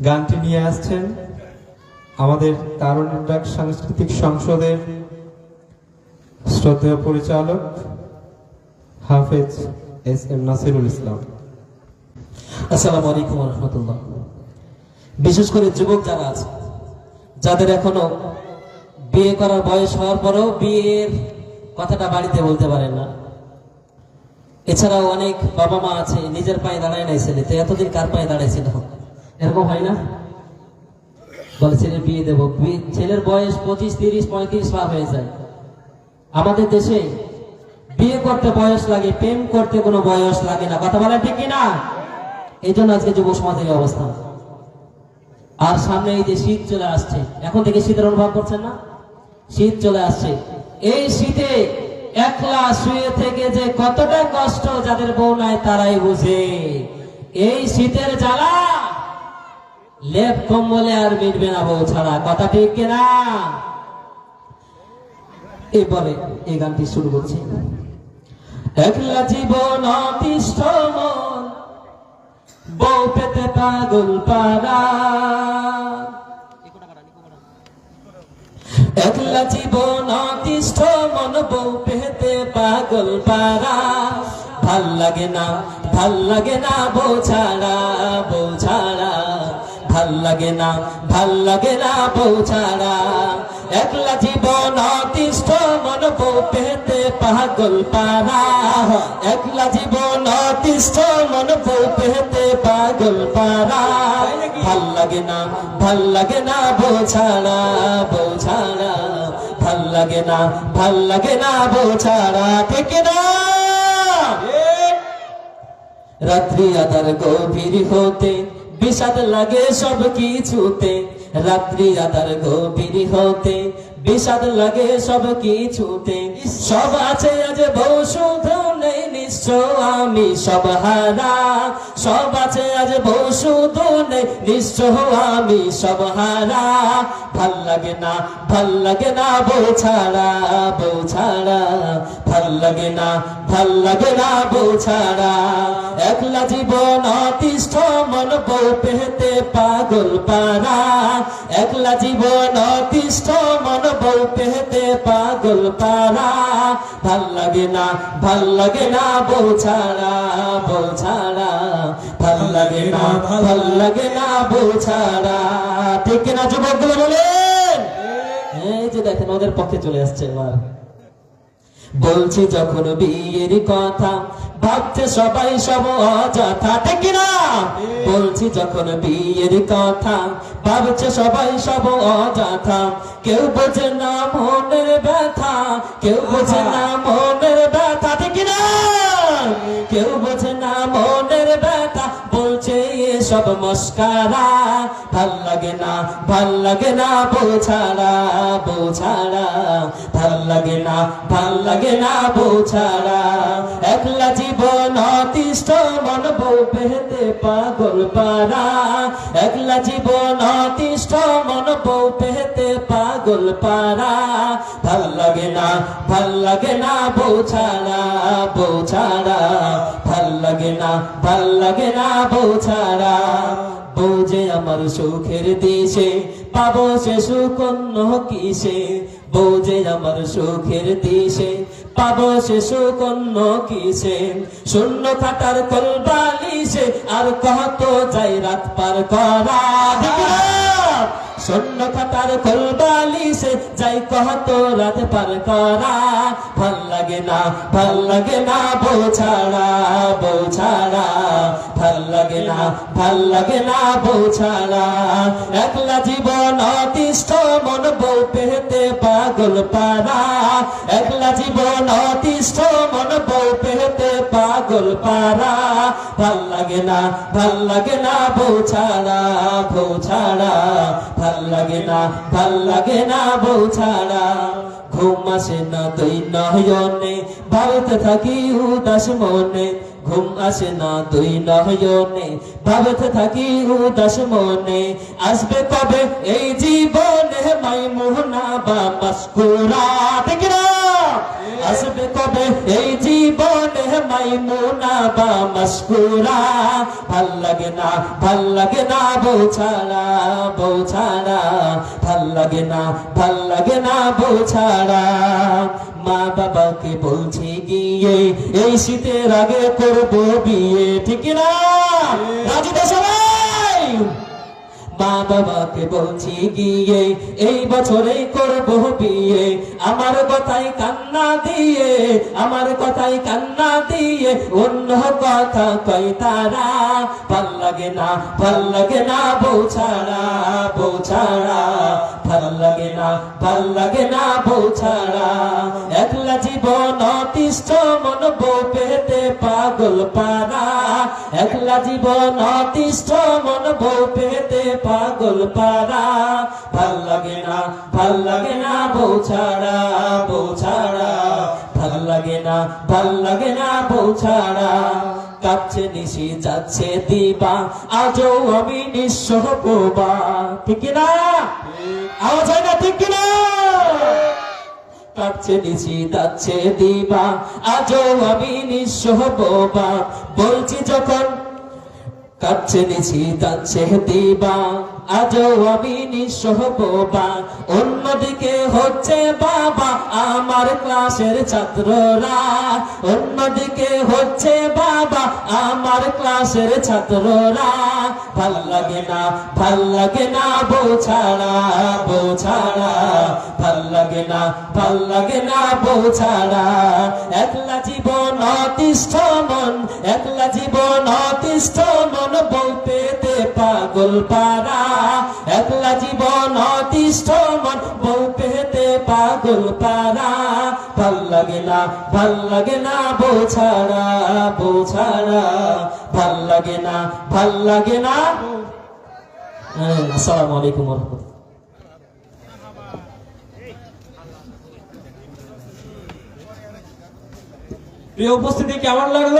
গানটি নিয়ে আসছেন আমাদের তারুণ ডাক সাংস্কৃতিক সংসদের শ্রদ্ধেয় পরিচালক হাফেজ এস এম নাসিরুল ইসলাম। আসসালামু আলাইকুম রহমতুল্লাহ। বিশেষ করে যুবক যারা আছে, যাদের এখনও বিয়ে করার বয়স হওয়ার পরেও বিয়ের কথাটা বাড়িতে বলতে পারেন না। এছাড়াও অনেক বাবা মা আছে, নিজের পায়ে দাঁড়ায় নাই ছেলে তো এতদিন কার পায়ে দাঁড়াইছিল এরকম হয় না? বলে ছেলের বিয়ে দেবো। ছেলের বয়স পঁচিশ, তিরিশ, পঁয়ত্রিশ পার হয়ে যায়। আমাদের দেশে বিয়ে করতে বয়স লাগে, প্রেম করতে কোনো বয়স লাগে না। কথা বলেন ঠিক কিনা? এই জন্য আজকে যুব সমাজের অবস্থা। আর সামনে এই যে শীত চলে আসছে, এখন থেকে শীতের অনুভব করছেন না? শীত চলে আসছে। এই শীতে একলা শুয়ে থেকে যে কতটা কষ্ট যাদের বউ নাই তারাই বুঝে। এই শীতের জ্বালা লেপ কম্বলে আর মিটবে না বউ ছাড়া, কথা ঠিক কিনা? এবারে এই গানটি শুরু করছি একলা জীবন অতিষ্ঠ মন, বউ পেতে পাগল পারা। একলা জীবন অতিষ্ঠ মন, বউ পেতে পাগল পারা। ভালো লাগে না, ভালো লাগে না বউ ছাড়া বউ ছাড়া। ভালো লাগে না ভালো লাগে না বউ ছাড়া। একলা জীবন অতিষ্ঠ মন বউ পেতে পাগল পারা। একলা জীবন অতিষ্ঠ মন বউ পেতে পাগল পারা। ভালো লাগে না ভালো লাগে না বউ ছাড়া বউ ছাড়া। ভালো লাগে না ভালো লাগে না বউ ছাড়া ঠিক না? রাত্রি আধার গভীর হতে বিষাদ লাগে সব কিছুতে, রাত্রি আধার গভীর হতে। বিষাদ লাগে সব কিছুতে, সব আছে আজ বউ নেই নিশ্চয় আমি সব হারা। সব আছে আজ বউ শুধু নেই নিশ্চয় আমি সব হারা। ভালো লাগে না, ভালো লাগে না, বউ ছাড়া বউ ছাড়া। ভালো লাগে না, ভালো লাগে না, বউ ছাড়া। একলা জীবন অতিষ্ঠ বউ পেতে পাগল পারা একলা জীবন অতিষ্ঠ মন বউ পেতে পাগল পারা ভালো লাগে না, ভালো লাগে না বউ ছাড়া বউ ছাড়া। ভালো লাগে না, ভালো লাগে না বউ ছাড়া। ঠিক না যুবকগুলো বলেন? এই যে দেখেন, ওদের পক্ষে চলে আসছে এবার। বলছি যখন বিয়ের কথা ভাবছে সবাই সব অযথা ঠিক না বলছি যখন বিয়ের কথা ভাবছে সবাই সব অযথা। কেউ বোঝে না মনের ব্যথা কেউ বোঝে না মনের ব্যথা ঠিক না কেউ এসব মস্কারা, ভালো লাগে না, ভালো লাগে না বউ ছাড়া ছাড়া ভালো লাগে না, ভালো লাগে না বউ ছাড়া একলা জীবন অতিষ্ঠ, মন বউ পেতে পাগল পারা। একলা জীবন অতিষ্ঠ, মন বউ পেতে পাগল পারা। ভালো লাগে না, ভালো লাগে না বউ ছাড়া ছাড়া ভালো লাগে না ভালো লাগে না বউ যে আমার সুখের দেশে, পাবো সে সুখ অন্য কিসে যে আমার সুখের দেশে, পাবো সে সুখ অন্য কিসে? শূন্য খাতার কলবালিশে আর কত যাই রাত পার করা। শূন্য খাতার কলবালিশে যাই কত রাত পার করা। ভালো লাগে না, ভালো লাগে না বউ ছাড়া বউ ছাড়া। ভালো লাগে না, ভালো লাগে না বউ ছাড়া। একলা জীবন অতিষ্ঠ, মন বউ পেতে পাগল পারা। একলা জীবন অতিষ্ঠ, মন বউ পেতে পাগল পারা। ভালো লাগে না, ভালো লাগে না বউ ছাড়া বউ ছাড়া। ভালো লাগে না, ভালো লাগে না বউ ছাড়া। ঘুম আসে না তুই নয়নে। ভাবতে থাকি উদাস মনে। ঘুম আসে না তুই নয়নে। ভাবতে থাকি উদাস মনে। আসবে কবে? এই জীবনে মাই মোহনা বা মাস্কুরা আসবে কবে? এই মাইমুনা বা ভালো লাগে না ভালো লাগে না বউ ছাড়া ভালো লাগে না ভালো লাগে না মা বাবাকে বলছি গিয়ে এই শীতের আগে করব বিয়ে ঠিক না রাজি সবাই মা বাবাকে বলছি, গিয়ে এই বছরে করব বিয়ে। আমার কথাই কান্না দিয়ে, আমার কথাই কান্না দিয়ে অন্য কথা কই তারা, ভালো লাগে না, ভালো লাগে না, বউ ছাড়া বউ ছাড়া। ভালো লাগে না, ভালো লাগে না বউ ছাড়া। একলা জীবন অতিষ্ঠ, মন বউ পেতে পাগল পারা একলা জীবন অতিষ্ঠ, মন বউ পেতে পাগল পারা ভালো লাগে না, ভালো লাগে না বউ ছাড়া বউ ছাড়া। ভালো লাগে না, ভালো লাগে না বউ ছাড়া। কাছে নিশি যাচ্ছে দিবা। আজও আমি নিঃস্ব হবা ঠিক না আওয়াজ হয় না, ঠিক না কাটছে নিশি যাচ্ছে দিবা। আজও আমি নিঃস্ব হবা বলছি যখন কাটছে নিশি যাচ্ছে দিবা। আজও আমি নিঃস্ব হবা অন্যদিকে হচ্ছে বাবা, আমার ক্লাসের ছাত্ররা। অন্যদিকে হচ্ছে বাবা, আমার ক্লাসের ছাত্ররা। ভালো লাগে না, ভালো লাগে না, বউ ছাড়া বউ ছাড়া। ভালো লাগে না, ভালো লাগে না, বউ ছাড়া। একলা জীবন অতিষ্ঠ মন একলা জীবন অতিষ্ঠ মন বউ পেতে পাগল পারা একলা জীবন অতিষ্ঠ মন বউ পেতে পাগল পারা ভালো লাগে না ভালো লাগে না বউ ছাড়া বউ ছাড়া। ভালো লাগে না ভালো লাগে না। হ্যাঁ, আসসালামু আলাইকুম রহমতুল্লাহ। প্রিয় উপস্থিতি কেমন লাগল?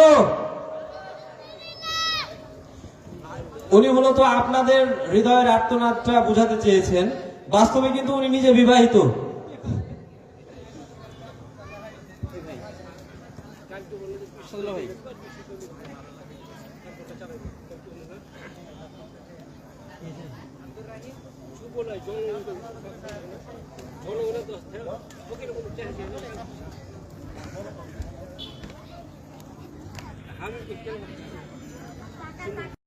উনি মূলত আপনাদের হৃদয়ের আত্মনাদটা বুঝাতে চেয়েছেন। বাস্তবে কিন্তু উনি নিজে বিবাহিত। জনগণের 啊，对对对。